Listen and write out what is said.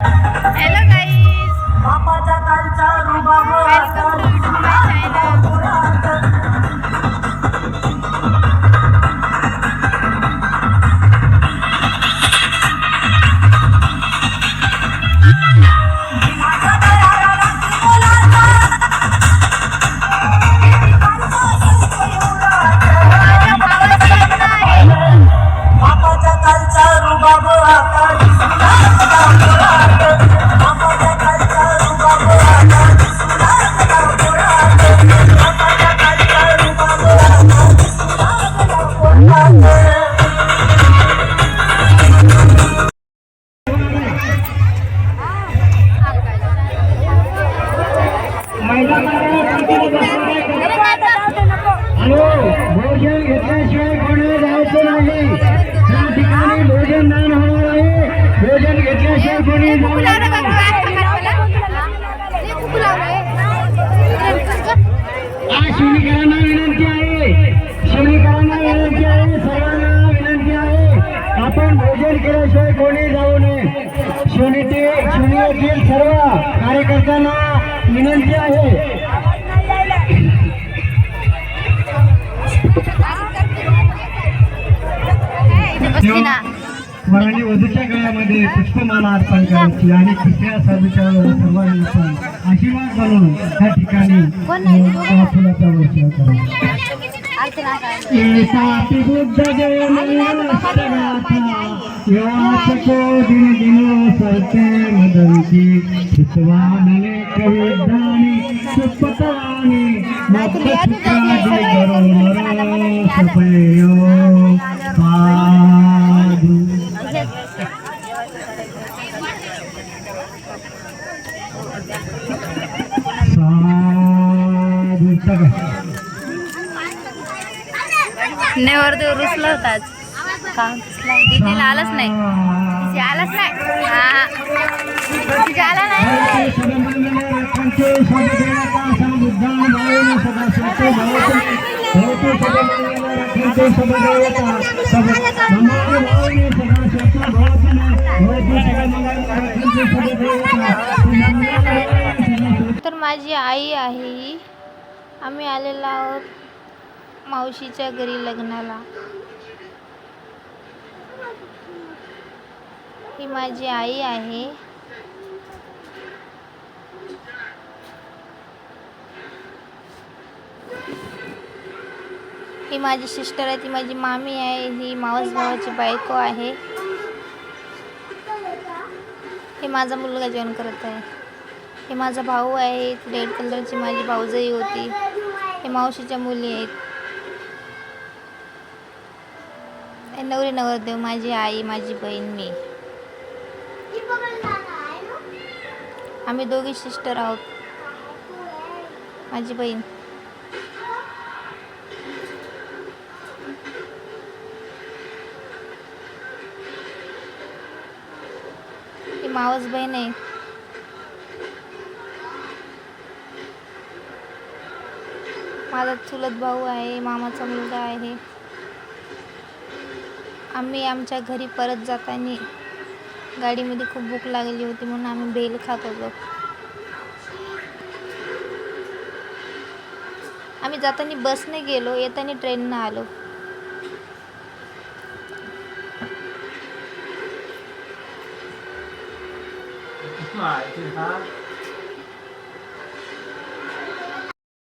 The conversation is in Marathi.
Hello guys welcome to my channel शिवणीकरांना विनंती आहे. शिवणीकरांना विनंती आहे. सर्वांना विनंती आहे. आपण भोजन केल्याशिवाय कोणी जाऊ नये. शिवणीचे शिवणी येथील सर्व कार्यकर्त्यांना विनंती आहे. वराने वधूच्या गळ्यामध्ये पुष्पमाला अर्पण करायची आणि तिसऱ्या साधूच्या सर्वांनी आशीर्वाद म्हणून त्या ठिकाणी फुलाचा वर्षाव करायचा. नेवरदेव रुसला होता आज का दिदीला आलंच नाही तिची आलाच नाही हा तिची आला नाही माझी आई आहे आम्ही आलेलो आहोत मावशीच्या घरी लग्नाला. ही माझी आई आहे. ही माझी सिस्टर आहे ती माझी मामी आहे ही मावस भावाची बायको आहे. हे माझा मुलगा जेवण करत आहे. हे माझा भाऊ आहे रेड कलरची माझी भाऊजही होती. हे मावशीच्या मुली आहेत. हे नवरी नवरदेव माझी आई माझी बहीण मी. आम्ही दोघी सिस्टर आहोत. माझी बहीण. ही मावस बहीण आहे. माझा चुलत भाऊ आहे मामाचा मुलगा आहे. आम्ही आमच्या घरी परत जाताना गाडीमध्ये खूप भूक लागली होती म्हणून आम्ही बेल खात होतो. आम्ही जाताना बसने गेलो येताना ट्रेननं आलो.